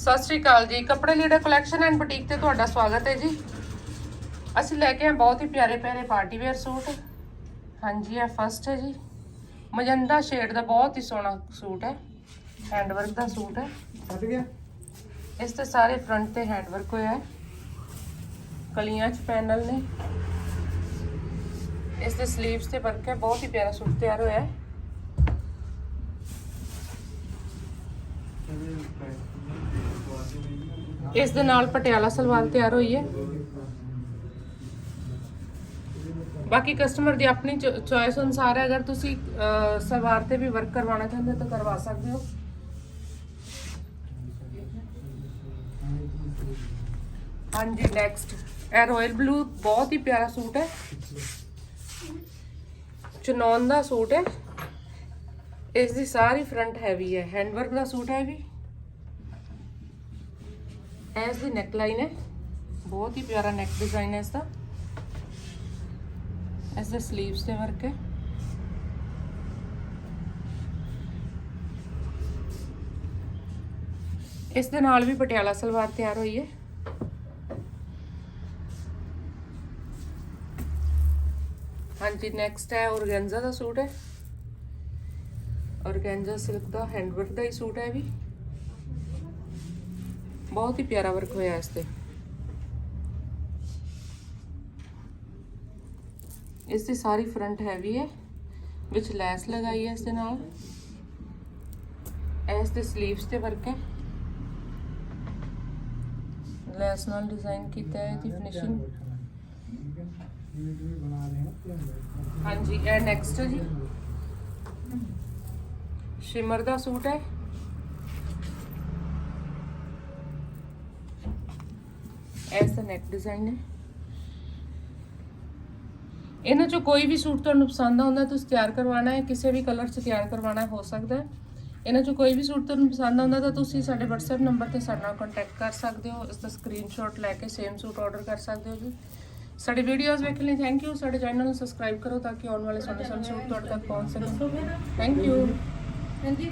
ਸਤਿ ਸ਼੍ਰੀ ਅਕਾਲ ਜੀ। ਕੱਪੜੇ ਲੀੜੇ ਕਲੈਕਸ਼ਨ ਐਂਡ ਬੁਟੀਕ ਤੇ ਤੁਹਾਡਾ ਸਵਾਗਤ ਹੈ ਜੀ। ਅਸੀਂ ਲੈ ਕੇ ਆਏ ਬਹੁਤ ਹੀ ਪਿਆਰੇ ਪਿਆਰੇ ਪਾਰਟੀ ਵੇਅਰ ਸੂਟ। ਹਾਂਜੀ ਇਹ ਫਸਟ ਹੈ ਜੀ। ਮਜੰਦਾ ਸ਼ੇਡ ਦਾ ਬਹੁਤ ਹੀ ਸੋਹਣਾ ਸੂਟ ਹੈ। ਹੈਂਡ ਵਰਕ ਦਾ ਸੂਟ ਹੈ। ਛੱਡ ਗਿਆ। ਇਸ ਤੇ ਸਾਰੇ ਫਰੰਟ ਤੇ ਹੈਂਡ ਵਰਕ ਹੋਇਆ ਹੈ। ਕਲੀਆਂ 'ਚ ਪੈਨਲ ਨੇ। ਇਸ ਦੇ 슬ੀਵਸ ਤੇ ਵਰਕ ਹੈ। ਬਹੁਤ ਹੀ ਪਿਆਰਾ ਸੂਟ ਤਿਆਰ ਹੋਇਆ ਹੈ। ਇਸ ਦੇ ਨਾਲ ਪਟਿਆਲਾ ਸਲਵਾਰ ਤਿਆਰ ਹੋਈ ਹੈ। ਬਾਕੀ ਕਸਟਮਰ ਦੀ ਆਪਣੀ ਚੋਇਸ ਅਨੁਸਾਰ ਹੈ। ਅਗਰ ਤੁਸੀਂ ਸਲਵਾਰ ਤੇ ਵੀ ਵਰਕ ਕਰਵਾਉਣਾ ਚਾਹੁੰਦੇ ਹੋ ਤਾਂ ਕਰਵਾ ਸਕਦੇ ਹੋ। ਹਾਂਜੀ ਨੈਕਸਟ ਇਹ ਰਾਇਲ ਬਲੂ ਬਹੁਤ ਹੀ ਪਿਆਰਾ ਸੂਟ ਹੈ। ਚਨੌਨ ਦਾ ਸੂਟ ਹੈ। ਇਸ ਦੀ ਸਾਰੀ ਫਰੰਟ ਹੈਵੀ ਹੈ। ਹੈਂਡਵਰਕ ਦਾ ਸੂਟ ਹੈ ਵੀ। ਇਹ ਇਸ ਦੀ ਨੈਕ ਲਾਈਨ ਹੈ। ਬਹੁਤ ਹੀ ਪਿਆਰਾ ਨੈਕ ਡਿਜ਼ਾਈਨ ਹੈ ਇਸ ਦਾ। ਇਸ ਦੇ 슬ੀਵਸ ਤੇ ਵਰਕ ਹੈ। ਇਸ ਦੇ ਨਾਲ ਵੀ ਪਟਿਆਲਾ ਸਲਵਾਰ ਤਿਆਰ ਹੋਈ ਹੈ। ਹਾਂਜੀ ਨੈਕਸਟ ਹੈ ਔਰਗੈਂਜ਼ਾ ਦਾ ਸੂਟ ਹੈ। ਔਰਗੈਂਜ਼ਾ ਸਿਲਕ ਦਾ ਹੈਂਡਵਰਕ ਦਾ ਹੀ ਸੂਟ ਹੈ ਇਹ ਵੀ। ਬਹੁਤ ਹੀ ਪਿਆਰਾ ਵਰਕ ਹੋਇਆ ਇਸ ਤੇ। ਇਸ ਦੀ ਸਾਰੀ ਫਰੰਟ ਹੈਵੀ ਹੈ, ਵਿੱਚ ਲੈਸ ਲਗਾਈ ਹੈ ਇਸ ਦੇ ਨਾਲ। ਇਸ ਦੇ 슬ੀਵਸ ਤੇ ਵਰਕ ਹੈ। ਲੈਸ ਨਾਲ ਡਿਜ਼ਾਈਨ ਕੀਤਾ ਹੈ ਇਹਦੀ ਫਿਨਿਸ਼ਿੰਗ ਹਾਂਜੀ, ਇਹ ਨੈਕਸਟ ਜੀ। ਸ਼ਿਮਰ ਦਾ ਸੂਟ ਹੈ। ਇਸ ਦਾ ਨੈਕ ਡਿਜ਼ਾਈਨ ਹੈ ਇਹਨਾਂ ਚੋਂ ਕੋਈ ਵੀ ਸੂਟ ਤੁਹਾਨੂੰ ਪਸੰਦ ਆਉਂਦਾ ਤੁਸੀਂ ਤਿਆਰ ਕਰਵਾਉਣਾ ਹੈ, ਕਿਸੇ ਵੀ ਕਲਰ 'ਚ ਤਿਆਰ ਕਰਵਾਉਣਾ ਹੋ ਸਕਦਾ ਹੈ। ਇਹਨਾਂ ਚੋਂ ਕੋਈ ਵੀ ਸੂਟ ਤੁਹਾਨੂੰ ਪਸੰਦ ਆਉਂਦਾ ਤਾਂ ਤੁਸੀਂ ਸਾਡੇ WhatsApp ਨੰਬਰ ਤੇ ਸਾਡੇ ਨਾਲ ਕੰਟੈਕਟ ਕਰ ਸਕਦੇ ਹੋ, ਇਸ ਦਾ ਸਕਰੀਨਸ਼ਾਟ ਲੈ ਕੇ ਸੇਮ ਸੂਟ ਆਰਡਰ ਕਰ ਸਕਦੇ ਹੋ ਜੀ। ਸਾਡੀ ਵੀਡੀਓਜ਼ ਵੇਖਣ ਲਈ ਥੈਂਕ ਯੂ ਸਾਡੇ ਚੈਨਲ ਨੂੰ ਸਬਸਕ੍ਰਾਈਬ ਕਰੋ ਤਾਂ ਕਿ ਆਉਣ ਵਾਲੇ ਸੋਹਣੇ ਸੋਹਣੇ ਸੂਟ ਤੁਹਾਡੇ ਤੱਕ ਪਹੁੰਚ ਸਕਣ। Thank you